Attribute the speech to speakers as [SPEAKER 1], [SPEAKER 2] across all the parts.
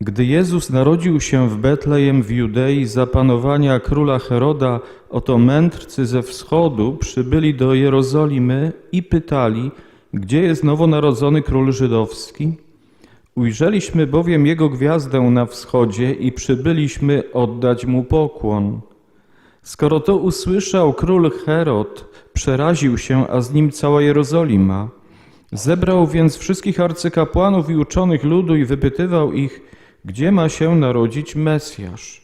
[SPEAKER 1] Gdy Jezus narodził się w Betlejem w Judei za panowania króla Heroda, oto mędrcy ze wschodu przybyli do Jerozolimy i pytali, gdzie jest nowonarodzony król żydowski? Ujrzeliśmy bowiem jego gwiazdę na wschodzie i przybyliśmy oddać mu pokłon. Skoro to usłyszał król Herod, przeraził się, a z nim cała Jerozolima. Zebrał więc wszystkich arcykapłanów i uczonych ludu i wypytywał ich, gdzie ma się narodzić Mesjasz.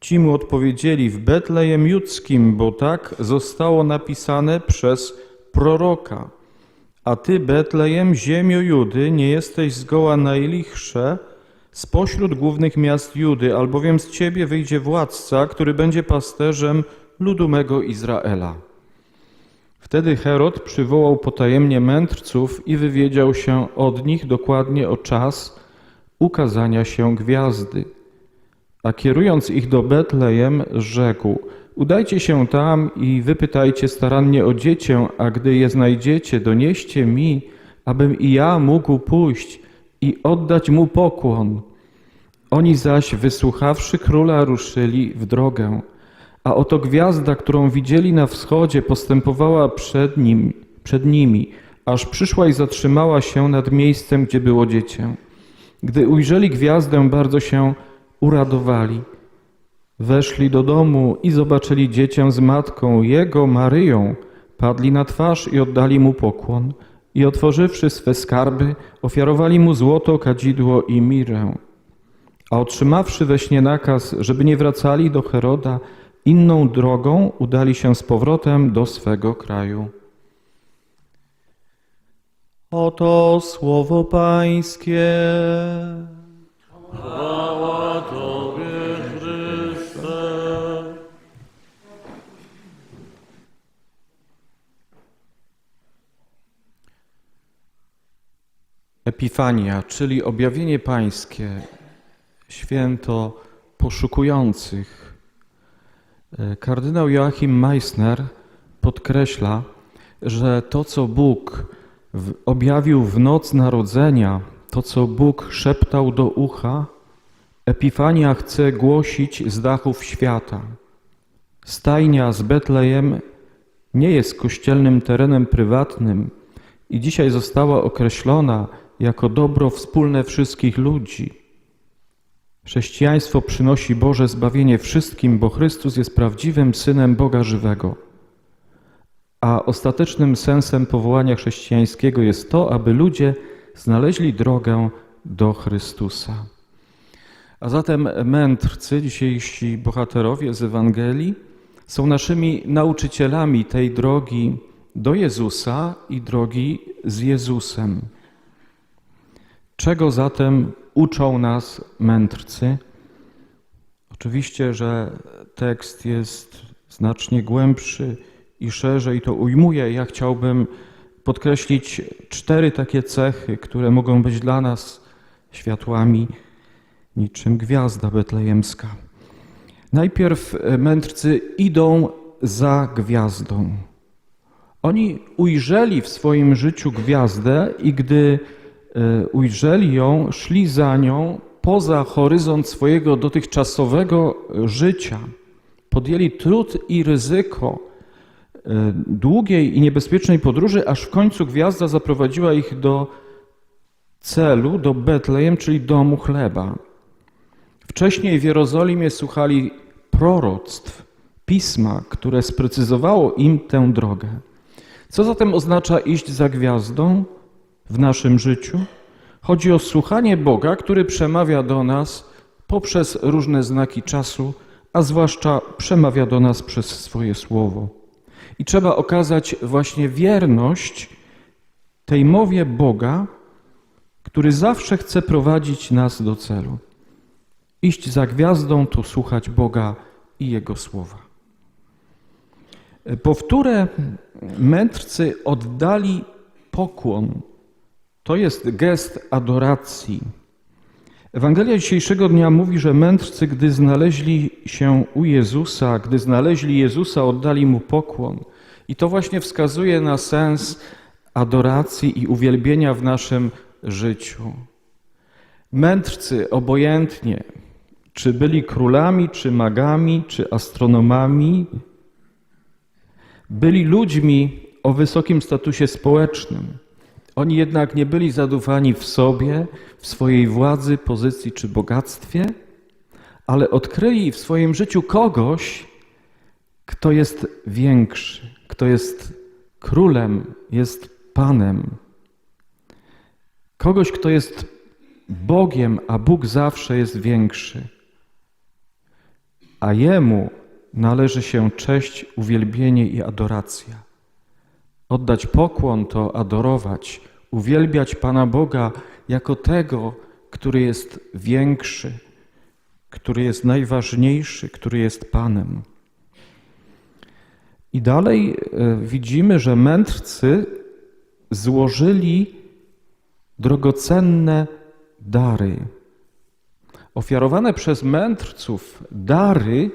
[SPEAKER 1] Ci mu odpowiedzieli w Betlejem Judzkim, bo tak zostało napisane przez proroka. A ty, Betlejem, ziemio Judy, nie jesteś zgoła najlichsze spośród głównych miast Judy, albowiem z ciebie wyjdzie władca, który będzie pasterzem ludu mego Izraela. Wtedy Herod przywołał potajemnie mędrców i wywiedział się od nich dokładnie o czas ukazania się gwiazdy. A kierując ich do Betlejem, rzekł: Udajcie się tam i wypytajcie starannie o dziecię, a gdy je znajdziecie, donieście mi, abym i ja mógł pójść i oddać mu pokłon. Oni zaś, wysłuchawszy króla, ruszyli w drogę. A oto gwiazda, którą widzieli na wschodzie, postępowała przed, nim, przed nimi, aż przyszła i zatrzymała się nad miejscem, gdzie było dziecię. Gdy ujrzeli gwiazdę, bardzo się uradowali. Weszli do domu i zobaczyli dziecię z matką, jego Maryją. Padli na twarz i oddali mu pokłon. I otworzywszy swe skarby, ofiarowali mu złoto, kadzidło i mirę. A otrzymawszy we śnie nakaz, żeby nie wracali do Heroda, inną drogą udali się z powrotem do swego kraju. Oto słowo Pańskie.
[SPEAKER 2] Chwała Tobie, Chryste.
[SPEAKER 1] Epifania, czyli objawienie Pańskie, święto poszukujących. E, Kardynał Joachim Meissner podkreśla, że to, co Bóg objawił w noc narodzenia, to, co Bóg szeptał do ucha, Epifania chce głosić z dachów świata. Stajnia z Betlejem nie jest kościelnym terenem prywatnym i dzisiaj została określona jako dobro wspólne wszystkich ludzi. Chrześcijaństwo przynosi Boże zbawienie wszystkim, bo Chrystus jest prawdziwym synem Boga żywego. A ostatecznym sensem powołania chrześcijańskiego jest to, aby ludzie znaleźli drogę do Chrystusa. A zatem mędrcy, dzisiejsi bohaterowie z Ewangelii, są naszymi nauczycielami tej drogi do Jezusa i drogi z Jezusem. Czego zatem uczą nas mędrcy? Oczywiście, że tekst jest znacznie głębszy i szerzej to ujmuje. Ja chciałbym podkreślić cztery takie cechy, które mogą być dla nas światłami niczym gwiazda betlejemska. Najpierw e, mędrcy idą za gwiazdą. Oni ujrzeli w swoim życiu gwiazdę i gdy e, ujrzeli ją, szli za nią poza horyzont swojego dotychczasowego życia. Podjęli trud i ryzyko długiej i niebezpiecznej podróży, aż w końcu gwiazda zaprowadziła ich do celu, do Betlejem, czyli domu chleba. Wcześniej w Jerozolimie słuchali proroctw, pisma, które sprecyzowało im tę drogę. Co zatem oznacza iść za gwiazdą w naszym życiu? Chodzi o słuchanie Boga, który przemawia do nas poprzez różne znaki czasu, a zwłaszcza przemawia do nas przez swoje słowo. I trzeba okazać właśnie wierność tej mowie Boga, który zawsze chce prowadzić nas do celu. Iść za gwiazdą to słuchać Boga i Jego słowa. Powtórę mędrcy oddali pokłon. To jest gest adoracji. Ewangelia dzisiejszego dnia mówi, że mędrcy, gdy znaleźli się u Jezusa, gdy znaleźli Jezusa, oddali mu pokłon. I to właśnie wskazuje na sens adoracji i uwielbienia w naszym życiu. Mędrcy obojętnie, czy byli królami, czy magami, czy astronomami, byli ludźmi o wysokim statusie społecznym. Oni jednak nie byli zadufani w sobie, w swojej władzy, pozycji czy bogactwie, ale odkryli w swoim życiu kogoś, kto jest większy, kto jest królem, jest panem. Kogoś, kto jest Bogiem, a Bóg zawsze jest większy. A Jemu należy się cześć, uwielbienie i adoracja. Oddać pokłon to adorować, uwielbiać Pana Boga jako tego, który jest większy, który jest najważniejszy, który jest Panem. I dalej e, widzimy, że mędrcy złożyli drogocenne dary. Ofiarowane przez mędrców dary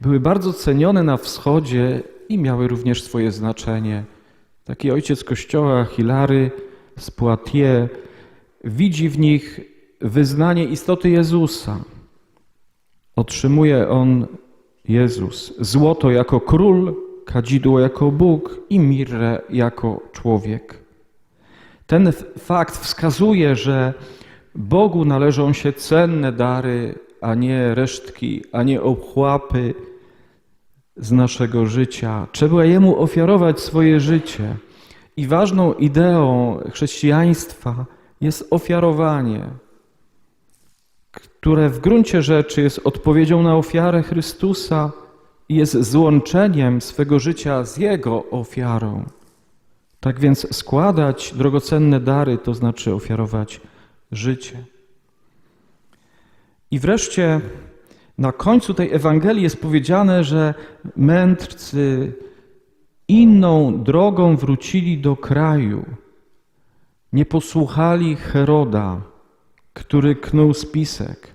[SPEAKER 1] były bardzo cenione na wschodzie i miały również swoje znaczenie. Taki ojciec kościoła Hilary z Poitiers widzi w nich wyznanie istoty Jezusa. Otrzymuje on Jezus złoto jako król, kadzidło jako Bóg i mirrę jako człowiek. Ten fakt wskazuje, że Bogu należą się cenne dary, a nie resztki, a nie obchłapy z naszego życia. Trzeba Jemu ofiarować swoje życie. I ważną ideą chrześcijaństwa jest ofiarowanie, które w gruncie rzeczy jest odpowiedzią na ofiarę Chrystusa i jest złączeniem swego życia z Jego ofiarą. Tak więc składać drogocenne dary to znaczy ofiarować życie. I wreszcie na końcu tej Ewangelii jest powiedziane, że mędrcy inną drogą wrócili do kraju. Nie posłuchali Heroda, który knuł spisek.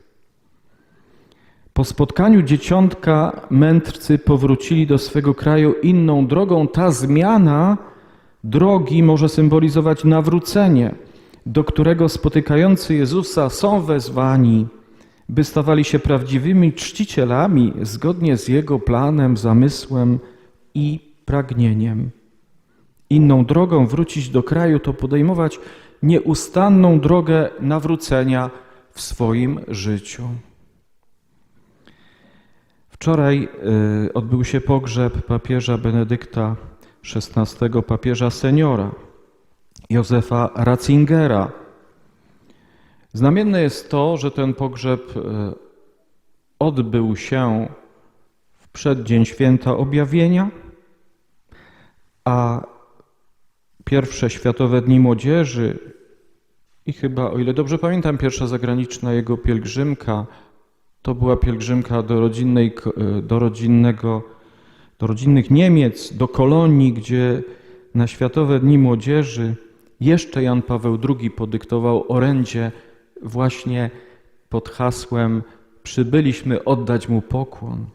[SPEAKER 1] Po spotkaniu dzieciątka mędrcy powrócili do swego kraju inną drogą. Ta zmiana drogi może symbolizować nawrócenie, do którego spotykający Jezusa są wezwani, by stawali się prawdziwymi czcicielami zgodnie z Jego planem, zamysłem i pragnieniem. Inną drogą wrócić do kraju to podejmować nieustanną drogę nawrócenia w swoim życiu. Wczoraj y, odbył się pogrzeb papieża Benedykta XVI, papieża seniora, Józefa Ratzingera. Znamienne jest to, że ten pogrzeb y, odbył się w przeddzień święta objawienia, a pierwsze Światowe Dni Młodzieży i chyba, o ile dobrze pamiętam, pierwsza zagraniczna jego pielgrzymka to była pielgrzymka do, rodzinnej, do, rodzinnego, do rodzinnych Niemiec, do kolonii, gdzie na Światowe Dni Młodzieży jeszcze Jan Paweł II podyktował orędzie właśnie pod hasłem Przybyliśmy oddać mu pokłon.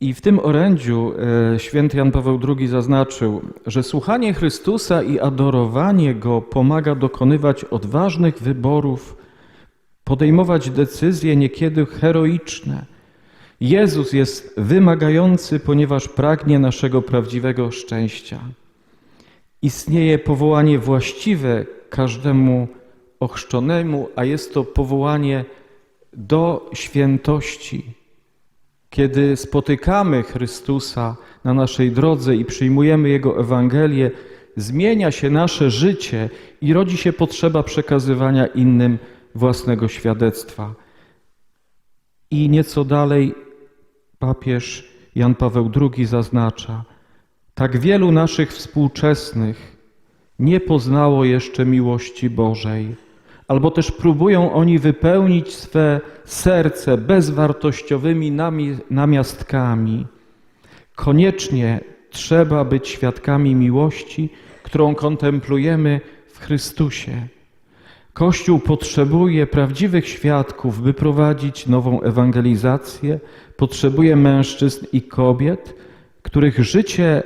[SPEAKER 1] I w tym orędziu e, święty Jan Paweł II zaznaczył, że słuchanie Chrystusa i adorowanie Go pomaga dokonywać odważnych wyborów, podejmować decyzje niekiedy heroiczne. Jezus jest wymagający, ponieważ pragnie naszego prawdziwego szczęścia. Istnieje powołanie właściwe każdemu ochrzczonemu, a jest to powołanie do świętości. Kiedy spotykamy Chrystusa na naszej drodze i przyjmujemy Jego Ewangelię, zmienia się nasze życie i rodzi się potrzeba przekazywania innym własnego świadectwa. I nieco dalej papież Jan Paweł II zaznacza: Tak wielu naszych współczesnych nie poznało jeszcze miłości Bożej, albo też próbują oni wypełnić swe serce bezwartościowymi nami- namiastkami. Koniecznie trzeba być świadkami miłości, którą kontemplujemy w Chrystusie. Kościół potrzebuje prawdziwych świadków, by prowadzić nową ewangelizację. Potrzebuje mężczyzn i kobiet, których życie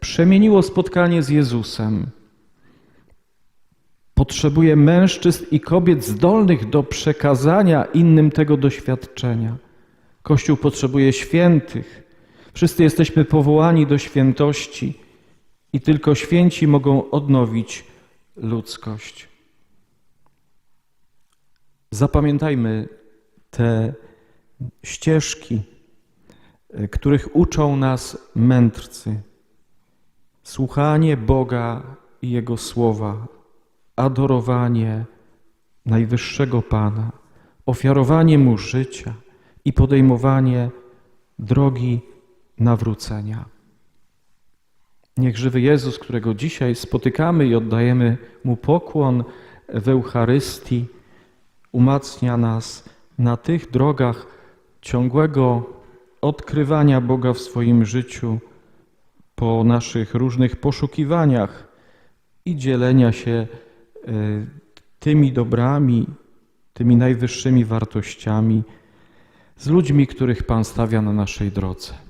[SPEAKER 1] przemieniło spotkanie z Jezusem. Potrzebuje mężczyzn i kobiet zdolnych do przekazania innym tego doświadczenia. Kościół potrzebuje świętych. Wszyscy jesteśmy powołani do świętości i tylko święci mogą odnowić ludzkość. Zapamiętajmy te ścieżki, e, których uczą nas mędrcy. Słuchanie Boga i Jego słowa, adorowanie Najwyższego Pana, ofiarowanie Mu życia i podejmowanie drogi nawrócenia. Niech żywy Jezus, którego dzisiaj spotykamy i oddajemy Mu pokłon w Eucharystii, umacnia nas na tych drogach ciągłego odkrywania Boga w swoim życiu, po naszych różnych poszukiwaniach i dzielenia się tymi dobrami, tymi najwyższymi wartościami z ludźmi, których Pan stawia na naszej drodze.